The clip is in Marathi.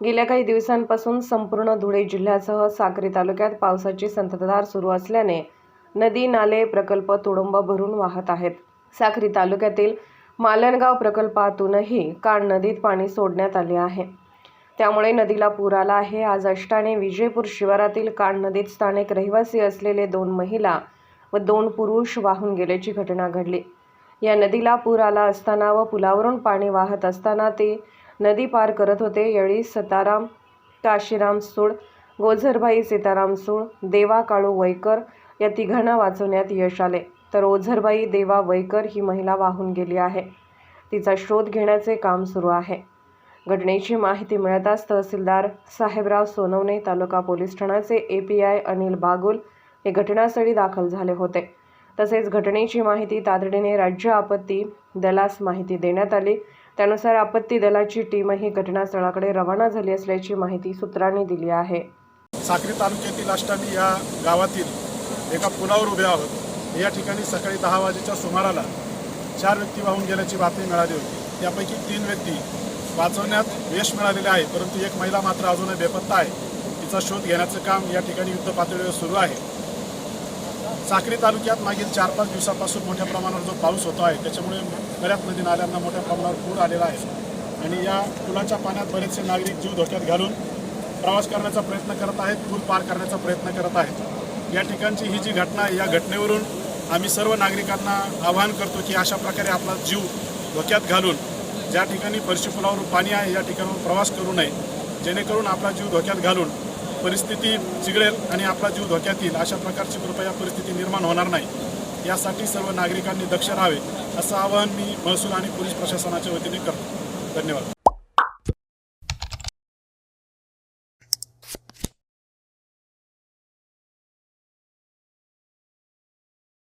गेल्या काही दिवसांपासून संपूर्ण धुळे जिल्ह्यासह साक्री तालुक्यात पावसाची संततधार सुरू असल्याने नदी नाले प्रकल्प तुडुंब भरून वाहत आहेत. साक्री तालुक्यातील मालनगाव प्रकल्पातूनही काळ नदीत पाणी सोडण्यात आले आहे. त्यामुळे नदीला पूर आला आहे. आज अष्टाने विजयपूर शिवारातील काण नदीत स्थानिक रहिवासी असलेले दोन महिला व दोन पुरुष वाहून गेल्याची घटना घडली. या नदीला पूर आला असताना व पुलावरून पाणी वाहत असताना ते नदी पार करत होते. यावेळी सताराम काशीराम सूळ गोझरबाई सीताराम सूळ देवा काळू वैकर या तिघांना वाचवण्यात यश आले. तर ओझरबाई देवा वैकर ही महिला वाहून गेली आहे. तिचा शोध घेण्याचे काम सुरू आहे. घटनेची माहिती मिळताच तहसीलदार साहेबराव सोनवणे तालुका पोलीस ठाण्याचे A P I Anil Bagul हे घटनास्थळी दाखल झाले होते. तसेच घटनेची माहिती तातडीने राज्य आपत्ती दलास माहिती देण्यात आली. त्यानुसार आपत्ती दलाची टीमही घटनास्थळाकडे रवाना झाली असल्याची माहिती सूत्रांनी दिली आहे. साक्री तालुक्यातील अष्टामी या गावातील एका पुलावर उभे आहोत. या ठिकाणी सकाळी दहा वाजेच्या सुमाराला चार व्यक्ती वाहून गेल्याची बातमी मिळाली होती. त्यापैकी तीन व्यक्ती वाचवण्यात यश मिळालेले आहे परंतु एक महिला मात्र अजूनही बेपत्ता आहे. तिचा शोध घेण्याचं काम या ठिकाणी युद्ध पातळीवर सुरू आहे. साक्री तालुक्यात मागील चार पाच दिवसापासून मोठ्या प्रमाणावर जो पाऊस होतो आहे त्याच्यामुळे बऱ्याच नदी नाल्यांना मोठ्या प्रमाणावर पूर आलेला आहे. आणि या पुलाच्या पाण्यात बरेचसे नागरिक जीव धोक्यात घालून प्रवास करण्याचा प्रयत्न करत आहेत पूल पार करण्याचा प्रयत्न करत आहेत. या ठिकाणची ही जी घटना आहे या घटनेवरून आम्ही सर्व नागरिकांना आवाहन करतो की अशा प्रकारे आपला जीव धोक्यात घालून ज्या ठिकाणी फरशी पुलावर पाणी आहे या ठिकाणावर प्रवास करू नये. जेणेकरून आपला जीव धोक्यात घालून परिस्थिती चिघळेल आणि आपला जीव धोक्यात येईल अशा प्रकारची कृपया परिस्थिती निर्माण होणार नाही. यासाठी सर्व नागरिकांनी दक्ष राहावे असं आवाहन मी महसूल आणि पोलीस प्रशासनाच्या वतीने करतो. धन्यवाद.